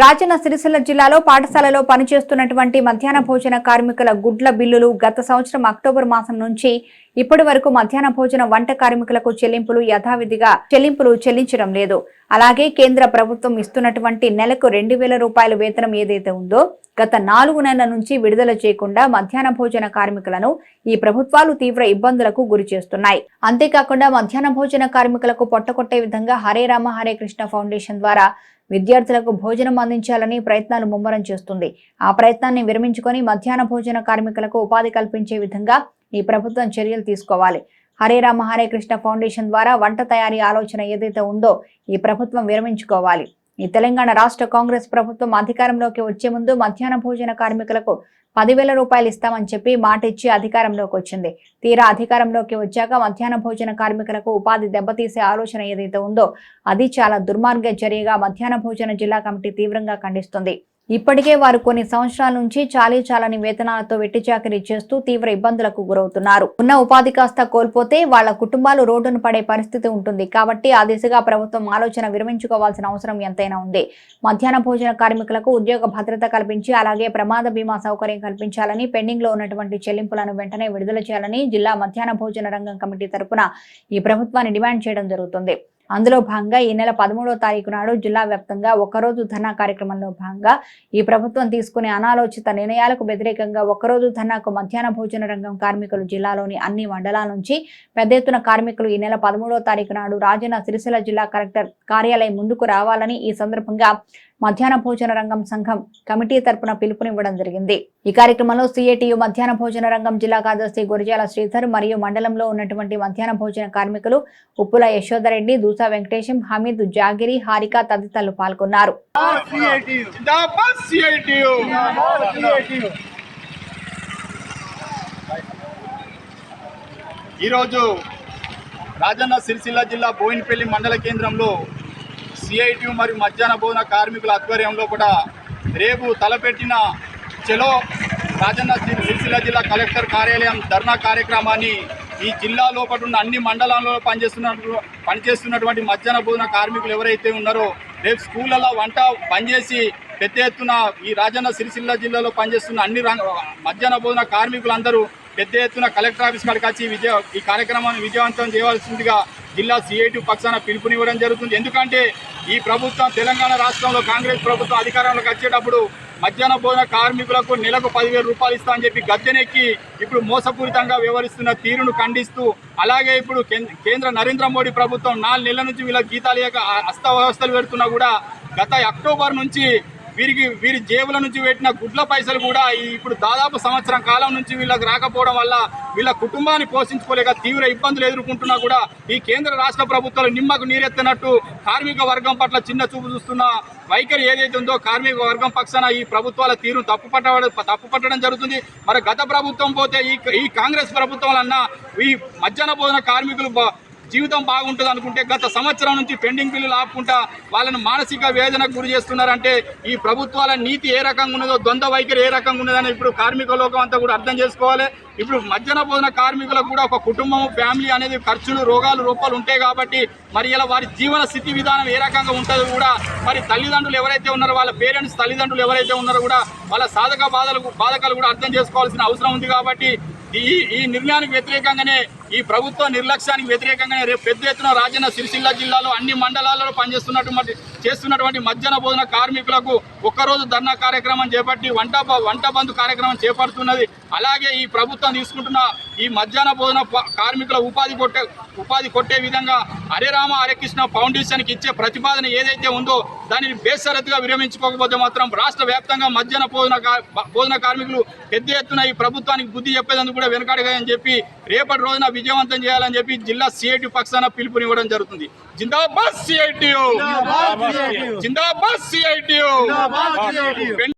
రాజన్న సిరిసిల్ల జిల్లాలో పాఠశాలలో పనిచేస్తున్నటువంటి మధ్యాహ్న భోజన కార్మికుల గుడ్ల బిల్లులు గత సంవత్సరం అక్టోబర్ మాసం నుంచి ఇప్పటి వరకు మధ్యాహ్న భోజన వంట కార్మికులకు చెల్లింపులు యథావిధిగా చెల్లింపులు చెల్లించడం లేదు. అలాగే కేంద్ర ప్రభుత్వం ఇస్తున్నటువంటి నెలకు రెండు వేల రూపాయల వేతనం ఏదైతే ఉందో గత నాలుగు నెలల నుంచి విడుదల చేయకుండా మధ్యాహ్న భోజన కార్మికులను ఈ ప్రభుత్వాలు తీవ్ర ఇబ్బందులకు గురి చేస్తున్నాయి. అంతేకాకుండా మధ్యాహ్న భోజన కార్మికులకు పొట్టకొట్టే విధంగా హరే రామ హరే కృష్ణ ఫౌండేషన్ ద్వారా విద్యార్థులకు భోజనం అందించాలని ప్రయత్నాలు ముమ్మరం చేస్తుంది. ఆ ప్రయత్నాన్ని విరమించుకొని మధ్యాహ్న భోజన కార్మికులకు ఉపాధి కల్పించే విధంగా ఈ ప్రభుత్వం చర్యలు తీసుకోవాలి. హరే రామ హరే కృష్ణ ఫౌండేషన్ ద్వారా వంట తయారీ ఆలోచన ఏదైతే ఉందో ఈ ప్రభుత్వం విరమించుకోవాలి. ఈ తెలంగాణ రాష్ట్ర కాంగ్రెస్ ప్రభుత్వం అధికారంలోకి వచ్చే ముందు మధ్యాహ్న భోజన కార్మికులకు పదివేల రూపాయలు ఇస్తామని చెప్పి మాట ఇచ్చి అధికారంలోకి వచ్చింది. తీరా అధికారంలోకి వచ్చాక మధ్యాహ్న భోజన కార్మికులకు ఉపాధి దెబ్బతీసే ఆలోచన ఏదైతే ఉందో అది చాలా దుర్మార్గ చర్యగా మధ్యాహ్న భోజన జిల్లా కమిటీ తీవ్రంగా ఖండిస్తుంది. ఇప్పటికే వారు కొన్ని సంవత్సరాల నుంచి చాలీ చాలని వేతనాలతో వెట్టి చాకరీ చేస్తూ తీవ్ర ఇబ్బందులకు గురవుతున్నారు. ఉన్న ఉపాధి కాస్త కోల్పోతే వాళ్ళ కుటుంబాలు రోడ్డును పడే పరిస్థితి ఉంటుంది. కాబట్టి ఆ దిశగా ప్రభుత్వం ఆలోచన విరమించుకోవాల్సిన అవసరం ఎంతైనా ఉంది. మధ్యాహ్న భోజన కార్మికులకు ఉద్యోగ భద్రత కల్పించి అలాగే ప్రమాద బీమా సౌకర్యం కల్పించాలని పెండింగ్లో ఉన్నటువంటి చెల్లింపులను వెంటనే విడుదల చేయాలని జిల్లా మధ్యాహ్న భోజన రంగం కమిటీ తరపున ఈ ప్రభుత్వాన్ని డిమాండ్ చేయడం జరుగుతుంది. అందులో భాగంగా ఈ నెల పదమూడవ తారీఖు నాడు జిల్లా వ్యాప్తంగా ఒకరోజు ధర్నా కార్యక్రమంలో భాగంగా ఈ ప్రభుత్వం తీసుకునే అనాలోచిత నిర్ణయాలకు వ్యతిరేకంగా ఒకరోజు ధర్నాకు మధ్యాహ్న భోజన రంగం కార్మికులు జిల్లాలోని అన్ని మండలాల నుంచి పెద్ద ఎత్తున కార్మికులు ఈ నెల పదమూడవ తారీఖు నాడు రాజన్న సిరిసిల్ల జిల్లా కలెక్టర్ కార్యాలయం ముందుకు రావాలని ఈ సందర్భంగా మధ్యాహ్న భోజన రంగం సంఘం కమిటీ తరపున పిలుపునివ్వడం జరిగింది. ఈ కార్యక్రమంలో సిఐటియు మధ్యాహ్న భోజన రంగం జిల్లా కార్యదర్శి గురజాల శ్రీధర్ మరియు మండలంలో ఉన్నటువంటి మధ్యాహ్న భోజన కార్మికులు ఉప్పుల యశోదరెడ్డి దూస వెంకటేశం హమీద్ జాగిరి హారిక తదితరులు పాల్గొన్నారు. ఈరోజు రాజన్న సిరిసిల్ల జిల్లా బోయినపల్లి మండల కేంద్రంలో సిఐటియు మరియు మధ్యాహ్న భోజన కార్మికుల ఆధ్వర్యంలో కూడా రేపు తలపెట్టిన చెలో రాజన్న సిరిసిల్ల జిల్లా కలెక్టర్ కార్యాలయం ధర్నా కార్యక్రమాన్ని ఈ జిల్లా లోపల ఉన్న అన్ని మండలాల్లో పనిచేస్తున్నట్టు పనిచేస్తున్నటువంటి మధ్యాహ్న భోజన కార్మికులు ఎవరైతే ఉన్నారో రేపు స్కూళ్ళలో వంట బంద్ చేసి పెద్ద ఎత్తున ఈ రాజన్న సిరిసిల్ల జిల్లాలో పనిచేస్తున్న అన్ని రంగ మధ్యాహ్న భోజన కార్మికులందరూ పెద్ద ఎత్తున కలెక్టర్ ఆఫీస్ కాడికి వచ్చి విజయ ఈ కార్యక్రమాన్ని విజయవంతం చేయవలసిందిగా జిల్లా సిఐటి పక్షాన పిలుపునివ్వడం జరుగుతుంది. ఎందుకంటే ఈ ప్రభుత్వం తెలంగాణ రాష్ట్రంలో కాంగ్రెస్ ప్రభుత్వం అధికారంలోకి వచ్చేటప్పుడు మధ్యాహ్న భోజన కార్మికులకు నెలకు పదివేల రూపాయలు ఇస్తా అని చెప్పి గద్దెనెక్కి ఇప్పుడు మోసపూరితంగా వ్యవహరిస్తున్న తీరును ఖండిస్తూ అలాగే ఇప్పుడు కేంద్ర- కేంద్ర నరేంద్ర మోడీ ప్రభుత్వం నాలుగు నెలల నుంచి వీళ్ళ గీతాలు లేక అస్త వ్యవస్థలు పెడుతున్నా కూడా గత అక్టోబర్ నుంచి వీరికి వీరి జేబుల నుంచి పెట్టిన గుడ్ల పైసలు కూడా ఇప్పుడు దాదాపు సంవత్సరం కాలం నుంచి వీళ్ళకి రాకపోవడం వల్ల వీళ్ళ కుటుంబాన్ని పోషించుకోలేక తీవ్ర ఇబ్బందులు ఎదుర్కొంటున్నా కూడా ఈ కేంద్ర రాష్ట్ర ప్రభుత్వాలు నిమ్మకు నీరెత్తినట్టు కార్మిక వర్గం పట్ల చిన్న చూపు చూస్తున్న వైఖరి ఏదైతే ఉందో కార్మిక వర్గం పక్షాన ఈ ప్రభుత్వాల తీరును తప్పు పట్టడం తప్పు పట్టడం జరుగుతుంది. మరి గత ప్రభుత్వం పోతే ఈ ఈ కాంగ్రెస్ ప్రభుత్వాలన్నా ఈ మధ్యాహ్న భోజన కార్మికులు జీవితం బాగుంటుంది అనుకుంటే గత సంవత్సరం నుంచి పెండింగ్ బిల్లులు ఆపుకుంటా వాళ్ళను మానసిక వేదనకు గురి చేస్తున్నారంటే ఈ ప్రభుత్వాల నీతి ఏ రకంగా ఉన్నదో ద్వంద్వ వైఖరి ఏ రకంగా ఉన్నదని ఇప్పుడు కార్మిక లోకం అంతా కూడా అర్థం చేసుకోవాలి. ఇప్పుడు మధ్యాహ్న భోజన కార్మికులకు కూడా ఒక కుటుంబం ఫ్యామిలీ అనేది ఖర్చులు రోగాలు రూపాలు ఉంటాయి కాబట్టి మరి ఇలా వారి జీవన స్థితి విధానం ఏ రకంగా ఉంటుందో కూడా మరి తల్లిదండ్రులు ఎవరైతే ఉన్నారో వాళ్ళ పేరెంట్స్ తల్లిదండ్రులు ఎవరైతే ఉన్నారో కూడా వాళ్ళ సాధక బాధలు బాధకాలు కూడా అర్థం చేసుకోవాల్సిన అవసరం ఉంది కాబట్టి ఈ ఈ నిర్ణయానికి వ్యతిరేకంగానే ఈ ప్రభుత్వ నిర్లక్ష్యానికి వ్యతిరేకంగానే రేపు పెద్ద ఎత్తున రాజన్న సిరిసిల్ల జిల్లాలో అన్ని మండలాలలో పనిచేస్తున్నటువంటి చేస్తున్నటువంటి మధ్యాహ్న భోజన కార్మికులకు ఒక్కరోజు ధర్నా కార్యక్రమం చేపట్టి వంట వంట బంధు కార్యక్రమం చేపడుతున్నది. అలాగే ఈ ప్రభుత్వం తీసుకుంటున్న ఈ మధ్యాహ్న భోజన ప- కార్మికుల ఉపాధి కొట్టే ఉపాధి కొట్టే విధంగా హరే రామ ఫౌండేషన్కి ఇచ్చే ప్రతిపాదన ఏదైతే ఉందో దానిని బేసరత్తుగా విరమించుకోకపోతే మాత్రం రాష్ట్ర వ్యాప్తంగా మధ్యాహ్న భోజన భోజన కార్మికులు పెద్ద ఎత్తున ఈ ప్రభుత్వానికి బుద్ధి చెప్పేందుకు కూడా వెనకాడగాయని చెప్పి రేపటి రోజున విజయవంతం చేయాలని చెప్పి జిల్లా సిఐటి పక్షాన పిలుపునివ్వడం జరుగుతుంది. జిందాబాద్ సిఐటియు. జిందాబాద్ సిఐటియు.